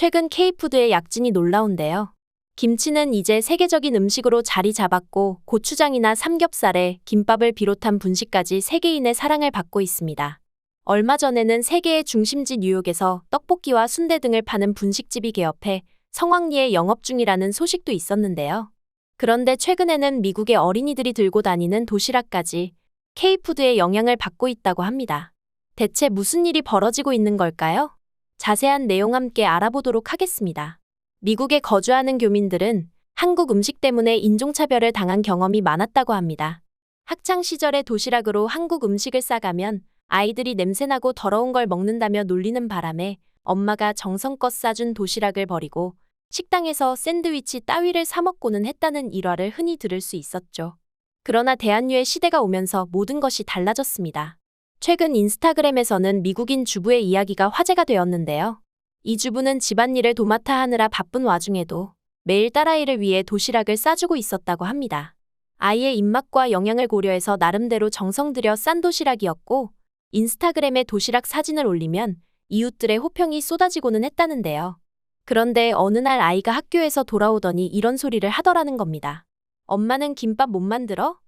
최근 K푸드의 약진이 놀라운데요. 김치는 이제 세계적인 음식으로 자리 잡았고 고추장이나 삼겹살에 김밥을 비롯한 분식까지 세계인의 사랑을 받고 있습니다. 얼마 전에는 세계의 중심지 뉴욕에서 떡볶이와 순대 등을 파는 분식집이 개업해 성황리에 영업 중이라는 소식도 있었는데요. 그런데 최근에는 미국의 어린이들이 들고 다니는 도시락까지 K푸드의 영향을 받고 있다고 합니다. 대체 무슨 일이 벌어지고 있는 걸까요? 자세한 내용 함께 알아보도록 하겠습니다. 미국에 거주하는 교민들은 한국 음식 때문에 인종차별을 당한 경험이 많았다고 합니다. 학창 시절에 도시락으로 한국 음식을 싸가면 아이들이 냄새나고 더러운 걸 먹는다며 놀리는 바람에 엄마가 정성껏 싸준 도시락을 버리고 식당에서 샌드위치 따위를 사먹고는 했다는 일화를 흔히 들을 수 있었죠. 그러나 대한유의 시대가 오면서 모든 것이 달라졌습니다. 최근 인스타그램에서는 미국인 주부의 이야기가 화제가 되었는데요. 이 주부는 집안일을 도맡아 하느라 바쁜 와중에도 매일 딸아이를 위해 도시락을 싸주고 있었다고 합니다. 아이의 입맛과 영양을 고려해서 나름대로 정성 들여 싼 도시락이었고 인스타그램에 도시락 사진을 올리면 이웃들의 호평이 쏟아지고는 했다는데요. 그런데 어느 날 아이가 학교에서 돌아오더니 이런 소리를 하더라는 겁니다. 엄마는 김밥 못 만들어?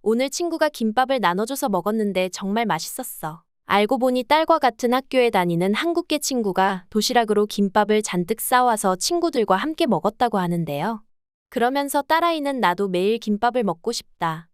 오늘 친구가 김밥을 나눠줘서 먹었는데 정말 맛있었어. 알고 보니 딸과 같은 학교에 다니는 한국계 친구가 도시락으로 김밥을 잔뜩 싸와서 친구들과 함께 먹었다고 하는데요. 그러면서 딸아이는 나도 매일 김밥을 먹고 싶다.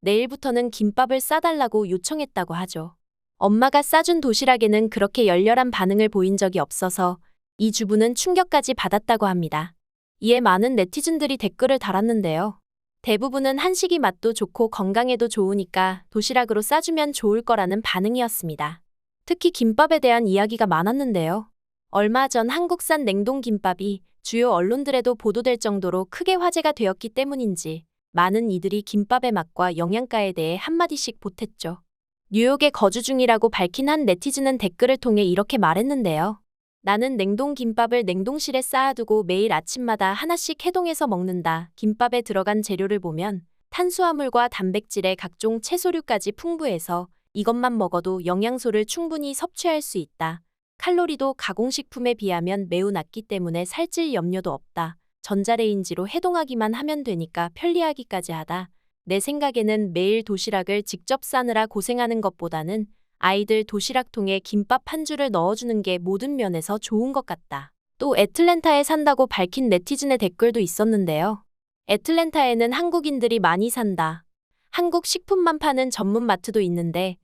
내일부터는 김밥을 싸달라고 요청했다고 하죠. 엄마가 싸준 도시락에는 그렇게 열렬한 반응을 보인 적이 없어서 이 주부는 충격까지 받았다고 합니다. 이에 많은 네티즌들이 댓글을 달았는데요. 대부분은 한식이 맛도 좋고 건강에도 좋으니까 도시락으로 싸주면 좋을 거라는 반응이었습니다. 특히 김밥에 대한 이야기가 많았는데요. 얼마 전 한국산 냉동김밥이 주요 언론들에도 보도될 정도로 크게 화제가 되었기 때문인지 많은 이들이 김밥의 맛과 영양가에 대해 한마디씩 보탰죠. 뉴욕에 거주 중이라고 밝힌 한 네티즌은 댓글을 통해 이렇게 말했는데요. 나는 냉동 김밥을 냉동실에 쌓아두고 매일 아침마다 하나씩 해동해서 먹는다. 김밥에 들어간 재료를 보면 탄수화물과 단백질의 각종 채소류까지 풍부해서 이것만 먹어도 영양소를 충분히 섭취할 수 있다. 칼로리도 가공식품에 비하면 매우 낮기 때문에 살찔 염려도 없다. 전자레인지로 해동하기만 하면 되니까 편리하기까지 하다. 내 생각에는 매일 도시락을 직접 싸느라 고생하는 것보다는 아이들 도시락통에 김밥 한 줄을 넣어주는 게 모든 면에서 좋은 것 같다. 또 애틀랜타에 산다고 밝힌 네티즌의 댓글도 있었는데요. 애틀랜타에는 한국인들이 많이 산다. 한국 식품만 파는 전문 마트도 있는데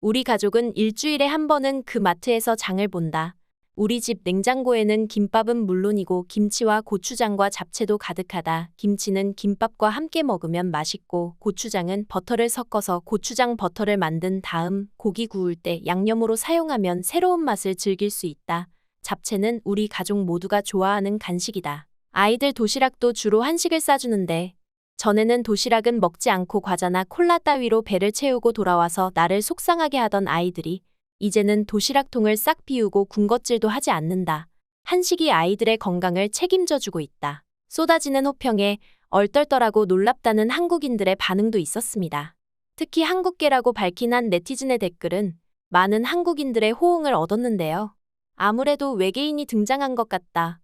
우리 가족은 일주일에 한 번은 그 마트에서 장을 본다. 우리 집 냉장고에는 김밥은 물론이고 김치와 고추장과 잡채도 가득하다. 김치는 김밥과 함께 먹으면 맛있고 고추장은 버터를 섞어서 고추장 버터를 만든 다음 고기 구울 때 양념으로 사용하면 새로운 맛을 즐길 수 있다. 잡채는 우리 가족 모두가 좋아하는 간식이다. 아이들 도시락도 주로 한식을 싸주는데 전에는 도시락은 먹지 않고 과자나 콜라 따위로 배를 채우고 돌아와서 나를 속상하게 하던 아이들이 이제는 도시락통을 싹 비우고 군것질도 하지 않는다. 한식이 아이들의 건강을 책임져 주고 있다. 쏟아지는 호평에 얼떨떨하고 놀랍다는 한국인들의 반응도 있었습니다. 특히 한국계라고 밝힌 한 네티즌의 댓글은 많은 한국인들의 호응을 얻었는데요. 아무래도 외계인이 등장한 것 같다.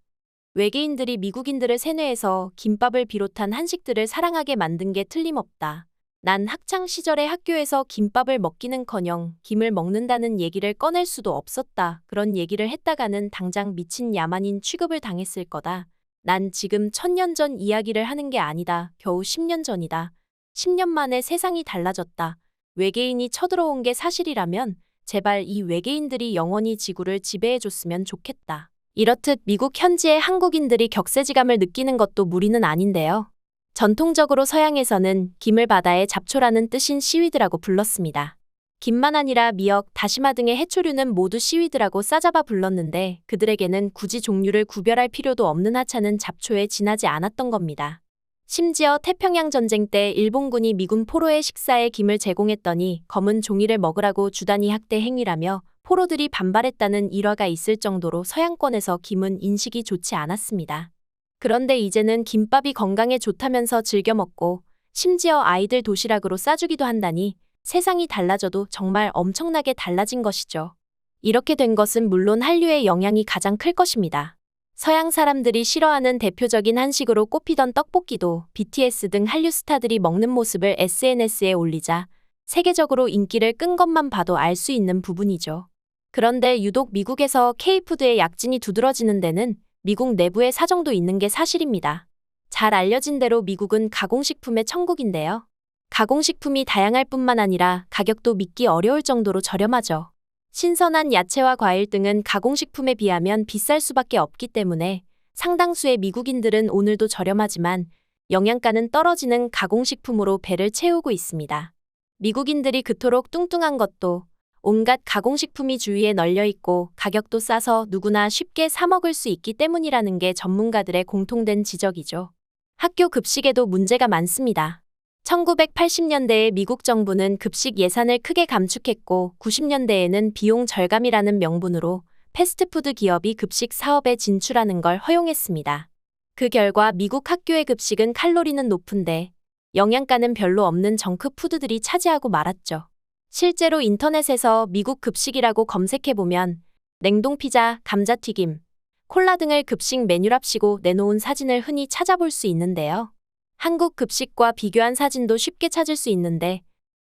외계인들이 미국인들을 세뇌해서 김밥을 비롯한 한식들을 사랑하게 만든 게 틀림없다. 난 학창 시절에 학교에서 김밥을 먹기는커녕 김을 먹는다는 얘기를 꺼낼 수도 없었다. 그런 얘기를 했다가는 당장 미친 야만인 취급을 당했을 거다. 난 지금 천년 전 이야기를 하는 게 아니다. 겨우 10년 전이다. 10년 만에 세상이 달라졌다. 외계인이 쳐들어온 게 사실이라면 제발 이 외계인들이 영원히 지구를 지배해줬으면 좋겠다. 이렇듯 미국 현지의 한국인들이 격세지감을 느끼는 것도 무리는 아닌데요. 전통적으로 서양에서는 김을 바다의 잡초라는 뜻인 시위드라고 불렀습니다. 김만 아니라 미역, 다시마 등의 해초류는 모두 시위드라고 싸잡아 불렀는데 그들에게는 굳이 종류를 구별할 필요도 없는 하찮은 잡초에 지나지 않았던 겁니다. 심지어 태평양 전쟁 때 일본군이 미군 포로의 식사에 김을 제공했더니 검은 종이를 먹으라고 주단위 학대 행위라며 포로들이 반발했다는 일화가 있을 정도로 서양권에서 김은 인식이 좋지 않았습니다. 그런데 이제는 김밥이 건강에 좋다면서 즐겨 먹고 심지어 아이들 도시락으로 싸주기도 한다니 세상이 달라져도 정말 엄청나게 달라진 것이죠. 이렇게 된 것은 물론 한류의 영향이 가장 클 것입니다. 서양 사람들이 싫어하는 대표적인 한식으로 꼽히던 떡볶이도 BTS 등 한류 스타들이 먹는 모습을 SNS에 올리자 세계적으로 인기를 끈 것만 봐도 알 수 있는 부분이죠. 그런데 유독 미국에서 K푸드의 약진이 두드러지는 데는 미국 내부의 사정도 있는 게 사실입니다. 잘 알려진 대로 미국은 가공식품의 천국인데요. 가공식품이 다양할 뿐만 아니라 가격도 믿기 어려울 정도로 저렴하죠. 신선한 야채와 과일 등은 가공식품에 비하면 비쌀 수밖에 없기 때문에 상당수의 미국인들은 오늘도 저렴하지만 영양가는 떨어지는 가공식품으로 배를 채우고 있습니다. 미국인들이 그토록 뚱뚱한 것도 온갖 가공식품이 주위에 널려 있고 가격도 싸서 누구나 쉽게 사 먹을 수 있기 때문이라는 게 전문가들의 공통된 지적이죠. 학교 급식에도 문제가 많습니다. 1980년대에 미국 정부는 급식 예산을 크게 감축했고 90년대에는 비용 절감이라는 명분으로 패스트푸드 기업이 급식 사업에 진출하는 걸 허용했습니다. 그 결과 미국 학교의 급식은 칼로리는 높은데 영양가는 별로 없는 정크푸드들이 차지하고 말았죠. 실제로 인터넷에서 미국 급식이라고 검색해보면 냉동 피자, 감자튀김, 콜라 등을 급식 메뉴랍시고 내놓은 사진을 흔히 찾아볼 수 있는데요. 한국 급식과 비교한 사진도 쉽게 찾을 수 있는데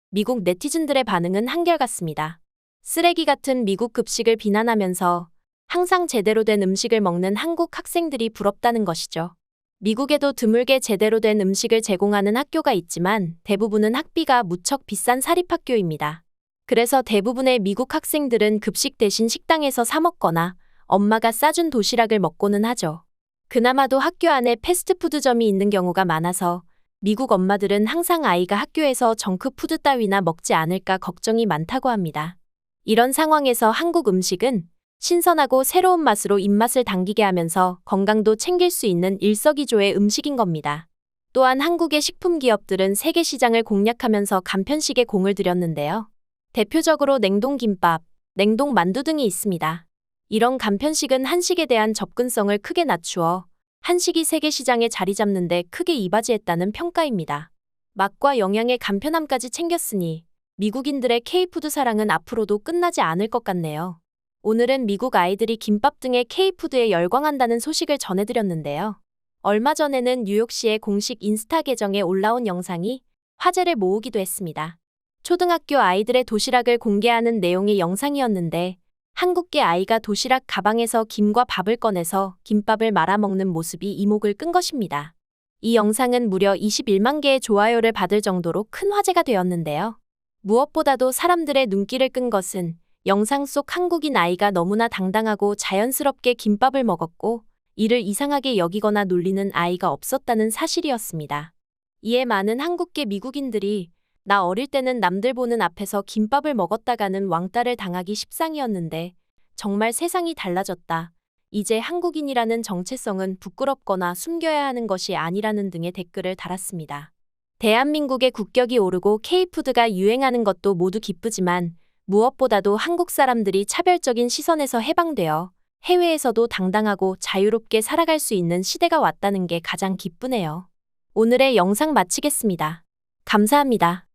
미국 네티즌들의 반응은 한결같습니다. 쓰레기 같은 미국 급식을 비난하면서 항상 제대로 된 음식을 먹는 한국 학생들이 부럽다는 것이죠. 미국에도 드물게 제대로 된 음식을 제공하는 학교가 있지만 대부분은 학비가 무척 비싼 사립학교입니다. 그래서 대부분의 미국 학생들은 급식 대신 식당에서 사 먹거나 엄마가 싸준 도시락을 먹고는 하죠. 그나마도 학교 안에 패스트푸드점이 있는 경우가 많아서 미국 엄마들은 항상 아이가 학교에서 정크푸드 따위나 먹지 않을까 걱정이 많다고 합니다. 이런 상황에서 한국 음식은 신선하고 새로운 맛으로 입맛을 당기게 하면서 건강도 챙길 수 있는 일석이조의 음식인 겁니다. 또한 한국의 식품 기업들은 세계 시장을 공략하면서 간편식에 공을 들였는데요. 대표적으로 냉동김밥, 냉동 만두 등이 있습니다. 이런 간편식은 한식에 대한 접근성을 크게 낮추어 한식이 세계 시장에 자리 잡는데 크게 이바지했다는 평가입니다. 맛과 영양의 간편함까지 챙겼으니 미국인들의 K푸드 사랑은 앞으로도 끝나지 않을 것 같네요. 오늘은 미국 아이들이 김밥 등의 K푸드에 열광한다는 소식을 전해드렸는데요. 얼마 전에는 뉴욕시의 공식 인스타 계정에 올라온 영상이 화제를 모으기도 했습니다. 초등학교 아이들의 도시락을 공개하는 내용의 영상이었는데 한국계 아이가 도시락 가방에서 김과 밥을 꺼내서 김밥을 말아먹는 모습이 이목을 끈 것입니다. 이 영상은 무려 21만 개의 좋아요를 받을 정도로 큰 화제가 되었는데요. 무엇보다도 사람들의 눈길을 끈 것은 영상 속 한국인 아이가 너무나 당당하고 자연스럽게 김밥을 먹었고 이를 이상하게 여기거나 놀리는 아이가 없었다는 사실이었습니다. 이에 많은 한국계 미국인들이 나 어릴 때는 남들 보는 앞에서 김밥을 먹었다가는 왕따를 당하기 십상이었는데 정말 세상이 달라졌다. 이제 한국인이라는 정체성은 부끄럽거나 숨겨야 하는 것이 아니라는 등의 댓글을 달았습니다. 대한민국의 국격이 오르고 K푸드가 유행하는 것도 모두 기쁘지만 무엇보다도 한국 사람들이 차별적인 시선에서 해방되어 해외에서도 당당하고 자유롭게 살아갈 수 있는 시대가 왔다는 게 가장 기쁘네요. 오늘의 영상 마치겠습니다. 감사합니다.